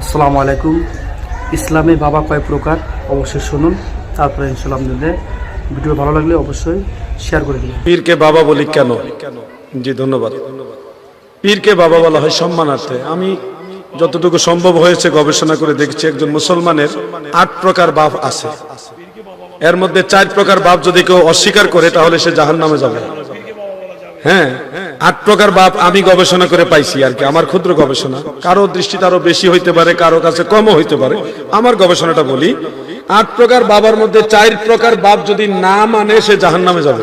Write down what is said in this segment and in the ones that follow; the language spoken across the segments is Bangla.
আসসালামু আলাইকুম। ইসলামে বাবা কয় প্রকার? অবশ্যই শুনুন। তারপরে ইনশাল্লাহ আপনাদের ভিডিও ভালো লাগলে অবশ্যই শেয়ার করে দিন পীরকে বাবা বলি কেন? জি, ধন্যবাদ। পীরকে বাবা বলা হয় সম্মানার্থে। আমি যতটুকু সম্ভব হয়েছে গবেষণা করে দেখছি একজন মুসলমানের আট প্রকার বাপ আছে। এর মধ্যে চার প্রকার বাপ যদি কেউ অস্বীকার করে, তাহলে সে জাহান নামে যাবে। হ্যাঁ? আট প্রকার বাপ আমি গবেষণা করে পাইছি আর কি, আমার ক্ষুদ্র গবেষণা। কারও দৃষ্টিতে আরও বেশি হইতে পারে, কারও কাছে কমও হইতে পারে। আমার গবেষণাটা বলি, আট প্রকার বাবার মধ্যে চার প্রকার বাপ যদি না মানে সে জাহান নামে যাবে।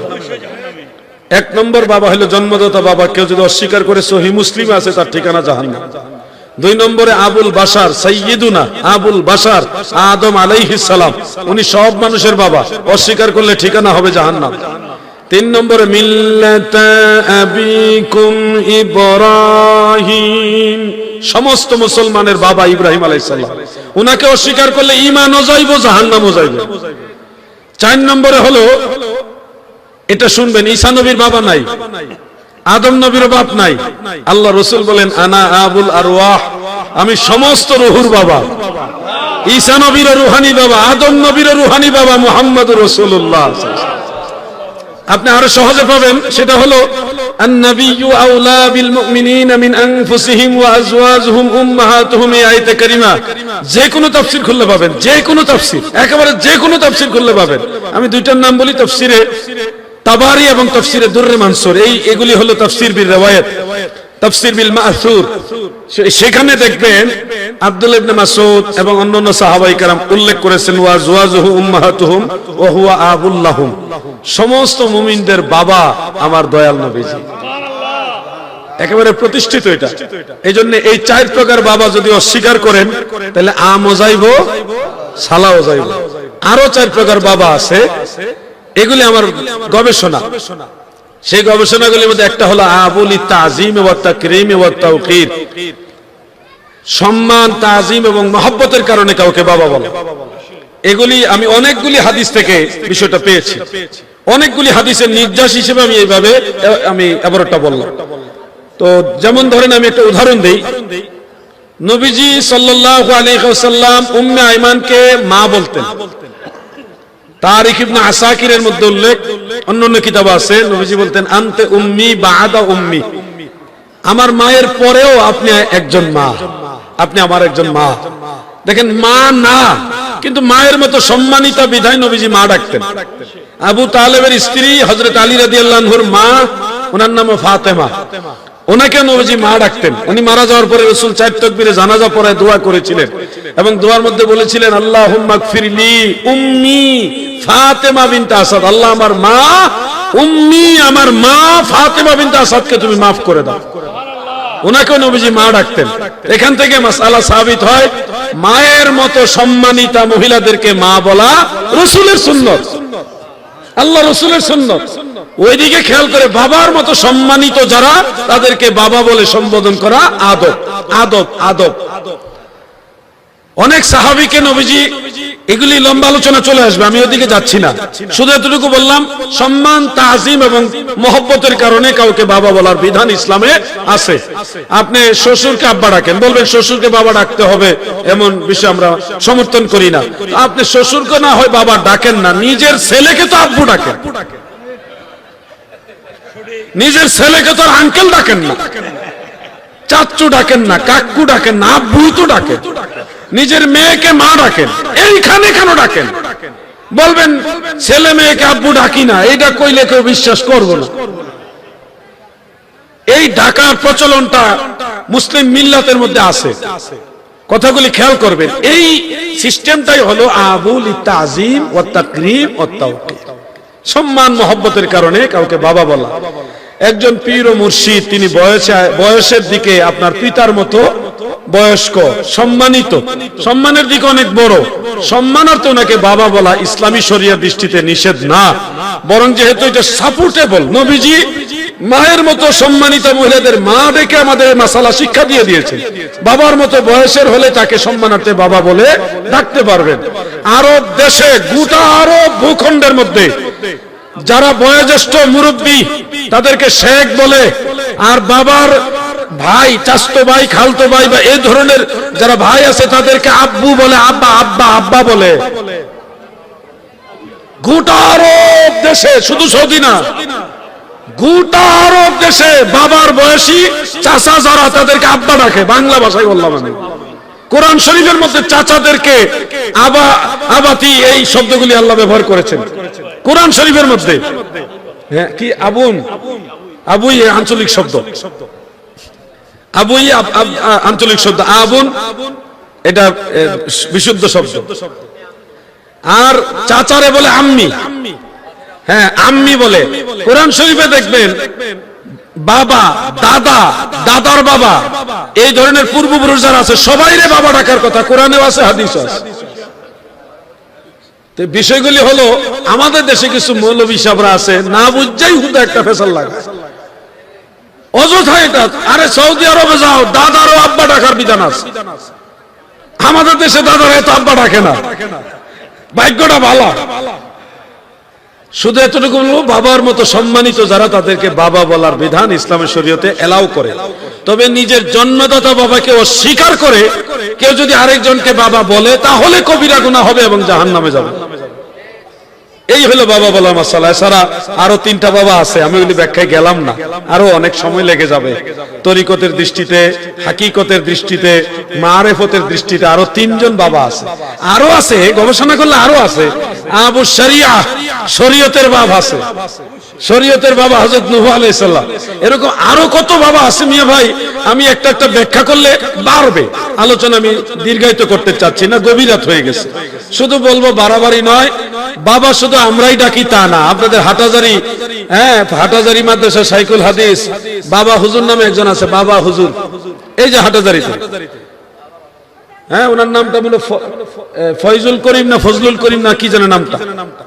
এক নম্বর বাবা হলো জন্মদাতা বাবা, কেউ যদি অস্বীকার করে সহি মুসলিম আছে, তার ঠিকানা জাহান্নাম। দুই নম্বরে আবুল বাসার সৈয়দুনা আবুল বাসার আদম আলাইহিস সালাম। উনি সব মানুষের বাবা, অস্বীকার করলে ঠিকানা হবে জাহান্নাম। তিন নম্বরে, মিল্লাতা ইব্রাহিম। সমস্ত মুসলমানের বাবা ইব্রাহিম আলাইহিস সালাম উনাকে অস্বীকার করলে ঈমানও যাইব জাহান্নামও যাইব চার নম্বরে হলো, এটা শুনবেন, ঈসা নবীর বাবা নাই, আদম নবীর বাপ নাই। আল্লাহ রসুল বলেন, আনা আবুল আর আমি সমস্ত রুহুর বাবা। ঈসা নবীর রুহানি বাবা, আদম নবীর রুহানি বাবা মুহাম্মদ রসুল্লাহ আপনি আরো সহজে পাবেন সেটা হলো النبي أولى بالمؤمنين من أنفسهم وأزواجهم أمهاتهم এই আয়াতে কারিমা যে কোনো তাফসীর খুললে পাবেন যে কোনো তাফসীর একেবারে যে কোনো তাফসীর খুললে পাবেন আমি দুইটার নাম বলি তাফসীরে তাবারি এবং তাফসীরে দুররে মানসুর এই এগুলি হলো তাফসীর বিল রিওয়ায়াত তফসির বিল মাসুর। সেখানে দেখবেন আব্দুল ইবনে মাসুদ এবং অন্যান্য সাহাবাই کرام উল্লেখ করেছেন, ওয়া জুয়াজুহু উম্মাহাতুহুম ওয়া হুয়া আবুল্লাহুম। সমস্ত মুমিনদের বাবা আমার দয়াল নবীজি। সুবহানাল্লাহ একেবারে প্রতিষ্ঠিত এটা। এইজন্য এই চার প্রকার বাবা যদি অস্বীকার করেন, তাহলে আমও যাইব, সালাও যাইব। আরও চার প্রকার বাবা আছে, এগুলি আমার গবেষণা। সেই গবেষণাগুলির মধ্যে একটা হলো আবুল তাজিম ওয়া তাকরীম ওয়া তাওকীর সম্মান, তাজিম এবং মহব্বতের কারণে কাউকে বাবা বলে। এগুলি আমি অনেকগুলি হাদিস থেকে বিষয়টা পেয়েছি। অনেকগুলি হাদিসের নির্যাস হিসেবে আমি এইভাবে, আমি এবারটা বললাম। তো যেমন ধরেন আমি একটা উদাহরণ দিই। নবীজি সাল্লাল্লাহু আলাইহি ওয়াসাল্লাম উম্মে আইমানকে মা বলতেন। তারিখ ইবনে আসাকিরের মধ্যে উল্লেখ অন্যান্য কিতাব আছে। নবীজি বলতেন, আনতে উম্মি বাদা উম্মি। আমার মায়ের পরেও আপনি একজন মা। আপনি আমার একজন মা। দেখেন, মা না, কিন্তু মায়ের মতো সম্মানিতা বিধায় নবীজি মা ডাকতেন। আবু তালেবের স্ত্রী হজরত আলী রাদিয়াল্লাহুর মা, ওনার নাম ফাতেমা। ওনাকে নবীজি মা ডাকতেন। উনি মারা যাওয়ার পরে রসুল চার তকবীরে জানাজা পরে দোয়া করেছিলেন এবং দোয়ার মধ্যে বলেছিলেন আল্লাহ ফিরলি উম্মি ফাতেমা বিনতে আসাদ। আল্লাহ আমার মা, উম্মি আমার মা ফাতেমা বিনতে আসাদকে তুমি মাফ করে দাও। ওনাকেও নবীজি মা ডাকতেন। এখান থেকে মাসালা সাবিত হয়, মায়ের মতো সম্মানিতা মহিলাদেরকে মা বলা রসুলের সুন্নত। আল্লাহ রসুলের সুন্নত। ওইদিকে খেয়াল করে বাবার মতো সম্মানিত যারা, তাদেরকে বাবা বলে সম্বোধন করা আদব। আদব আদব। অনেক সাহাবিকে নবীজি এগুলি লম্বা আলোচনা চলে আসবে, আমি ওদিকে যাচ্ছি না। শুধু এতটুকু বললাম, সম্মান, তাজিম এবং মহব্বতের কারণে কাউকে বাবা বলার বিধান ইসলামে আছে। আপনি শ্বশুরকে আব্বা ডাকেন, বলবেন শ্বশুরকে বাবা ডাকতে হবে, এমন বিষয় আমরা সমর্থন করি না। আপনি শ্বশুরকে না হয় বাবা ডাকেন না, নিজের ছেলেকে তো আব্বু ডাকেন। নিজের ছেলেকে তো আঙ্কেল ডাকেন না। চাচ্চু ডাকেন না, কাকু ডাকেন না, আব্বুই তো ডাকেন। নিজের মেয়েকে মা ডাকেন। এইখানে কেন ডাকেন? বলবেন, ছেলে মেয়েকে আব্বু ডাকি না, এইটা কইলে কেউ বিশ্বাস করব না। এই ডাকার প্রচলনটা মুসলিম মিল্লাতের মধ্যে আছে। কথাগুলি খেয়াল করবেন, এই সিস্টেমটাই হলো আবুল তাজিম ও তাকরিম ও সম্মান, মহব্বতের কারণে কাউকে বাবা বলা। একজন পীর ও মুর্শিদ, তিনি বয়সে বয়সের দিকে আপনার পিতার মতো বয়স্ক, সম্মানিত। সম্মানের দিকে অনেক বড়। সম্মানার্থে ওনাকে বাবা বলা ইসলামী শরিয়ার দৃষ্টিতে নিষেধ না। বরং যেহেতু এটা সাপোর্টেবল নবীজি মায়ের মতো সম্মানিত মহিলাদের মা ডেকে আমাদের মাসালা শিক্ষা দিয়ে দিয়েছে বাবার মতো বয়সের হলে তাকে সম্মানার্থে বাবা বলে ডাকতে পারবেন। আরব দেশে গোটা আরব ভূখণ্ডের মধ্যে যারা বয়োজ্যেষ্ঠ মুরব্বী, তাদেরকে শেখ বলে, আর বাবার ভাই, চাস্তো ভাই, খালতো ভাই বা এই ধরনের যারা ভাই আছে, তাদেরকে আব্বু বলে আব্বা আব্বা আব্বা বলে। গোটা আরব দেশে, শুধু সৌদি না, গোটা আরব দেশে বাবার বয়সী চাচা যারা, তাদেরকে আব্বা ডাকে, বাংলা ভাষায় বললাম আমি। কোরআন শরীফের মধ্যে চাচাদেরকে আবা, আবাতি, এই শব্দগুলি আল্লাহ ব্যবহার করেছেন। কোরআন শরীফের মধ্যে। হ্যাঁ কি আবুন? আবুই আঞ্চলিক শব্দ। আবুই আঞ্চলিক শব্দ। আবুন, এটা বিশুদ্ধ শব্দ। আর চাচারে বলে আম্মি। হ্যাঁ আম্মি বলে। কোরআন শরীফে দেখবেন, বাবা, দাদা, দাদার বাবা, এই ধরনের পূর্বপুরুষ যারা আছে সবাই রে বাবা ডাকার কথা। কোরআনেও আছে হাদিস আছে। বিষয়গুলি হলো, আমাদের দেশে কিছু মৌলবী সাবরা আছে, না বুঝাই হুদা একটা ফেসাল লাগে। অযথা এটা। আরে সৌদি আরবে যাও, দাদারও আব্বা ডাকার বিধান আছে। আমাদের দেশে দাদারা এত আব্বা ডাকে না। ভাগ্যটা ভালো। শুধু এতটুকু বলব, বাবার মতো সম্মানিত যারা তাদেরকে বাবা বলার বিধান ইসলামের শরীয়তে এলাও করে। তবে নিজের জন্মদাতা বাবাকে অস্বীকার করে, কেউ যদি আরেকজনকে বাবা বলে, তাহলে কবিরা গুনাহ হবে এবং জাহান নামে যাবে। হলো বাবা বলা মশালা। এছাড়া আরও তিনটা বাবা আছে, আমি ওগুলি ব্যাখ্যায় গেলাম না। আরও অনেক সময় লেগে যাবে। তরিকতের দৃষ্টিতে, হাকিকতের দৃষ্টিতে, মারেফতের দৃষ্টিতে আরও তিনজন বাবা আছে। আরও আছে, গবেষণা করলে আরও আছে। আবু শরিয়া, শরীয়তের বাবা আছে। শরীয়তের বাবা হজরত নুহ আলাইসাল্লাম এরকম আরও কত বাবা আছে মিয়া ভাই? আমি একটা একটা ব্যাখ্যা করলে বাড়বে। আলোচনা আমি দীর্ঘায়িত করতে চাচ্ছি না, গভীরাত হয়ে গেছে। শুধু বলব বাড়াবাড়ি নয়, বাবা শুধু আমরাই ডাকি তা না। আপনাদের হাটাজারি হ্যাঁ হাটাজারি মাদ্রাসা সাইকুল হাদিস, বাবা হুজুর নামে একজন আছে, বাবা হুজুর। এই যে হাটাজারিতে। হ্যাঁ ওনার নামটা বলো ফয়জুল করিম না ফজলুল করিম না, কি জানে নামটা?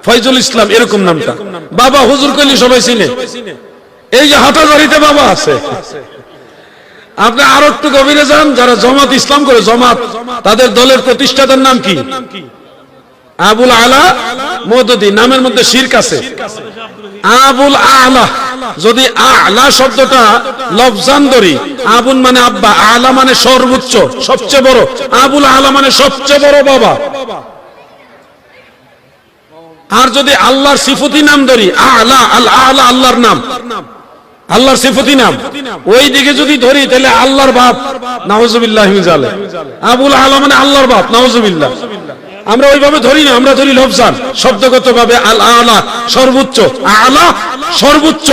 ফয়জুল ইসলাম, এরকম নামটা। বাবা, হুজুর কইলে সবাই চিনে। এই যে হাটাজারিতে বাবা আছে। আপনি আরও একটু গভীরে যান, যারা জমাত ইসলাম করে, জমাত, তাদের দলের প্রতিষ্ঠাতার নাম কি? আবুল আলা মদদি, নামের মধ্যে শিরক আছে। আবুল আলা। যদি আলা শব্দটা লফজান ধরি আবুল মানে আব্বা, আলা মানে সর্বোচ্চ, সবচেয়ে বড়। আবুল আলা মানে সবচেয়ে বড় বাবা। আর যদি আল্লাহর সিফতি নাম ধরি, আলা, আল আলা আল্লাহর নাম। আল্লাহর সিফতি নাম। ওই দিকে যদি ধরি, তাহলে আল্লাহর বাপ নাওজুবিল্লাহ আবুল আলা মানে আল্লাহর বাপ নাওজুবিল্লাহ আমরা ওইভাবে ধরি না আমরা ধরি লফজান। শব্দগত ভাবে আল আলা সর্বোচ্চ। আলা সর্বোচ্চ।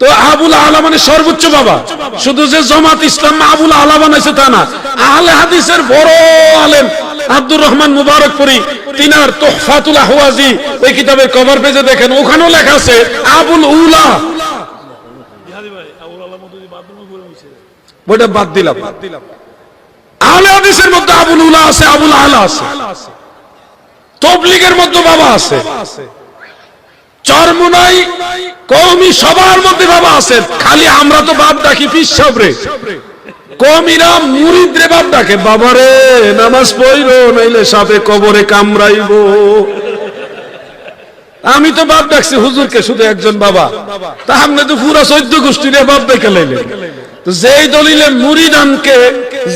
তো আবুল আলা মানে সর্বোচ্চ বাবা। শুধু যে জমাত ইসলাম আবুল আলা বানাইছে তা না আহলে হাদিসের বড় আলেম আব্দুর রহমান মুবারকপুরি তিনার তোহফাতুল আহওয়াজি ওই কিতাবের কভার পেজে দেখেন ওখানেও লেখা আছে আবুল উলা। বইটা বাদ দিলাম। আহলে হাদিসের মধ্যে আবুল উলা আছে, আবুল আলা আছে। তবলিগের মধ্যে বাবা আছে। চরমুনাই কৌমি সবার মধ্যে বাবা আছে। খালি আমরা তো বাপ ডাকি পিস সাবরে কমিরা মুরিদ রে বাপ ডাকে, বাবারে, নামাজ পড়িরো নাইলে সাপে কবরে কামড়াইব। আমি তো বাপ ডাকছি হুজুরকে, শুধু একজন বাবা। তা আপনি তো পুরা চোদ্দ গোষ্ঠী রে বাপ ডেকে লাইলেন। তো যেই দলিলে মুরিদানকে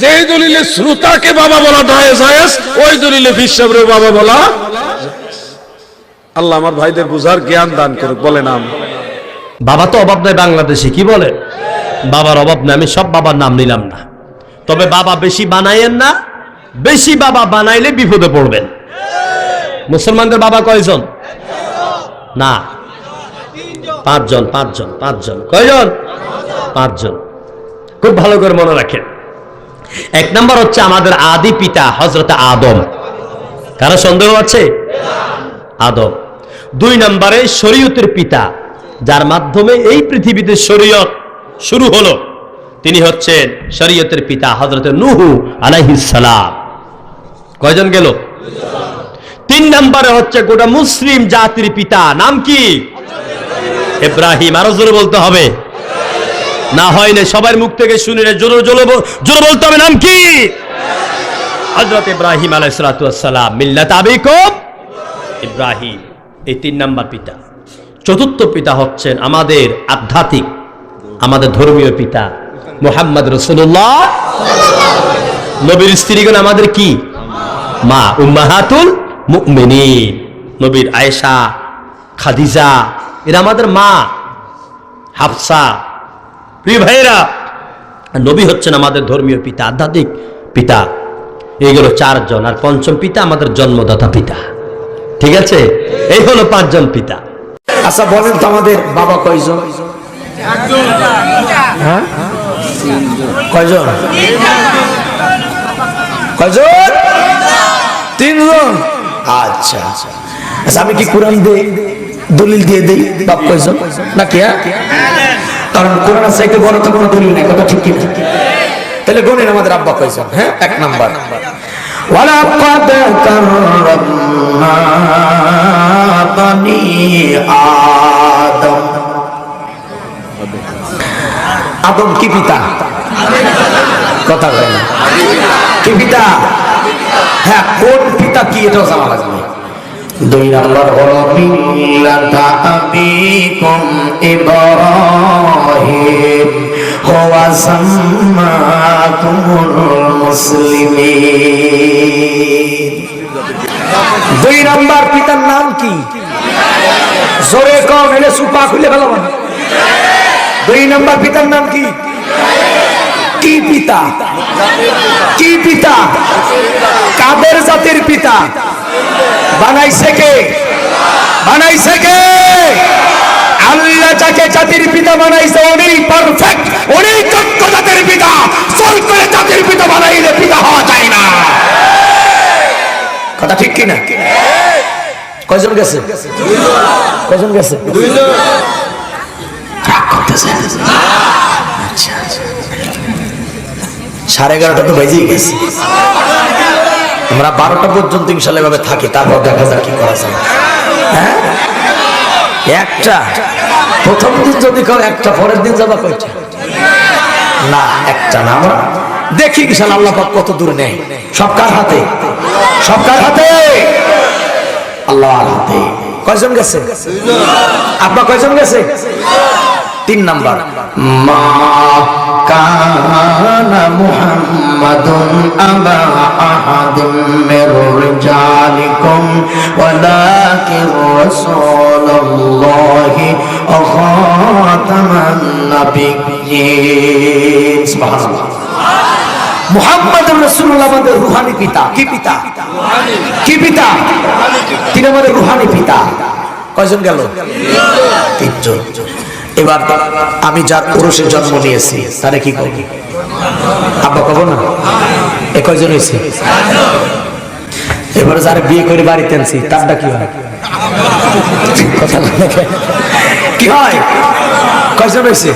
যেই দলিলে শ্রোতাকে বাবা বলা জায়েজ, ওই দলিলে ফিসাবরে বাবা বলা আল্লাহ আমার ভাইদের বুঝার জ্ঞান দান করুক, বলে নাম। বাবা তো অভাব নাই বাংলাদেশে, কি বলে? বাবার অভাব নাই, আমি সব বাবার নাম নিলাম না। তবে বাবা বেশি বানাইয়েন না, বেশি বাবা বানাইলে বিপদে পড়বেন। মুসলমানদের বাবা কয়জন? না। পাঁচজন পাঁচজন পাঁচজন। কয়জন? পাঁচজন। খুব ভালো করে মনে রাখেন। এক নম্বর হচ্ছে আমাদের আদি পিতা হজরত আদম। কারও সন্দেহ আছে? আদম। দুই নম্বরে শরীয়তের পিতা, যার মাধ্যমে এই পৃথিবীতে শরীয়ত শুরু হলো। তিনি হচ্ছেন শরীয়তের পিতা হজরত নুহু আলাইহিসালাম কয়জন গেল? তিন নম্বরে হচ্ছে গোটা মুসলিম জাতির পিতা। নাম কি? ইব্রাহিম। আরও জোরে বলতে হবে। না হয় না সবার মুখ থেকে শুনে জোরে বলতে হবে, নাম কি? হজরত ইব্রাহিম আলাইসালাম মিল্লাত ইব্রাহিম। এই তিন নাম্বার পিতা। চতুর্থ পিতা হচ্ছেন আমাদের আধ্যাত্মিক, আমাদের ধর্মীয় পিতা মোহাম্মদ রসুল্লাহ নবীর স্ত্রীগণ আমাদের কি? মা, উম্মাহাতুল নবীর আয়েশা, খাদিজা, এরা আমাদের মা, হাফসা প্রিয় ভাইরা নবী হচ্ছেন আমাদের ধর্মীয় পিতা, আধ্যাত্মিক পিতা। এইগুলো চারজন, আর পঞ্চম পিতা আমাদের জন্মদাতা পিতা। ঠিক আছে? এই হলো পাঁচজন পিতা। আচ্ছা বলেন তো আমাদের বাবা কয়জন? হ্যাঁ? কয়জন? কয়জন? তিনজন। আচ্ছা। আচ্ছা আমি কি কোরআন দিয়ে দলিল দিয়ে দিই? বাপ কয়জন? নাকি হ্যাঁ? কারণ কোরআন চাইতে বড় তো কোনো দলিল নাই কথা ঠিক কি না? তাহলে গণেন আমাদের আব্বা কয়জন হ্যাঁ এক নাম্বার ولقد كرمنا بني آدم আদম কি পিতা কথা কয় না কি পিতা হ্যাঁ কোন পিতা কি এটাও জানা লাগবে দুই নম্বর হলো মিল্লাতা আবিকুম ইব্রাহিম হুয়া সাম্মাকুমুল মুসলিমিন দুই নম্বর পিতার নাম কি? জোরে কম এলে সুপা খুলে ফেলাবো না। দুই নম্বর পিতার নাম কি? কি পিতা? কি পিতা? কাদের জাতির পিতা? বানাইছে কে? বানাইছে কে? আল্লাহ যাকে জাতির পিতা বানাইছে উনি পারফেক্ট উনি যোগ্য জাতির পিতা। চল করে জাতির পিতা বানাইলে পিতা হওয়া যায় না। কথা ঠিক কিনা? কয়জন গেছে? কয়জন গেছে। আচ্ছা, আচ্ছা। সাড়ে এগারোটা তো বেজেই গেছে। আমরা বারোটা পর্যন্ত ইনশাল্লাহ এভাবে থাকি, তারপর দেখা যাক কি করা যায়। হ্যাঁ? একটা। প্রথম দিন যদি কারও, একটা, পরের দিন যাবা কয়টা? না, একটা না আমরা। দেখি বিশাল আল্লাহ পাক কত দূর নেই সব কার হাতে? সব কার হাতে? আল্লাহর হাতে। কয়জন গেছে? আপনার কয়জন গেছে? তিন নাম্বার। মা কানা মুহাম্মাদুন আবা আহাদিম মির রিজালিকুম ওয়ালাকিন রাসূলুল্লাহি ওয়া খাতামান নাবিয়্যিন। সুবহানাল্লাহ। মুহাম্মদ রাসূলুল্লাহ আমাদের রূহানি পিতা। কি পিতা? কি পিতা? তিনি আমাদের রূহানি পিতা। কয়জন গেল? তিনজন। এবার আমি যার পুরুষের জন্ম নিয়েছি, তারে কি করব? আব্বা কব না? এ কয়জন হয়েছে? এবারে যারা বিয়ে করে বাড়িতে আনছি, তারটা কি হয়? কথা কি হয়? কয়জন হয়েছে?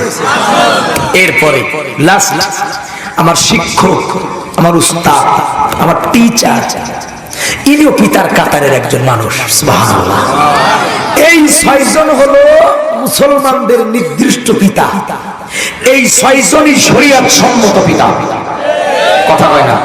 এরপরে লাস্ট আমার শিক্ষক, আমার উস্তাদ, আমার টিচার ইনিও পিতার কাতারের একজন মানুষ। এই ছয়জন হলো মুসলমানদের নির্দিষ্ট পিতা। এই ছয়জনই শরীয়ত সম্মত পিতা। কথা হয় না?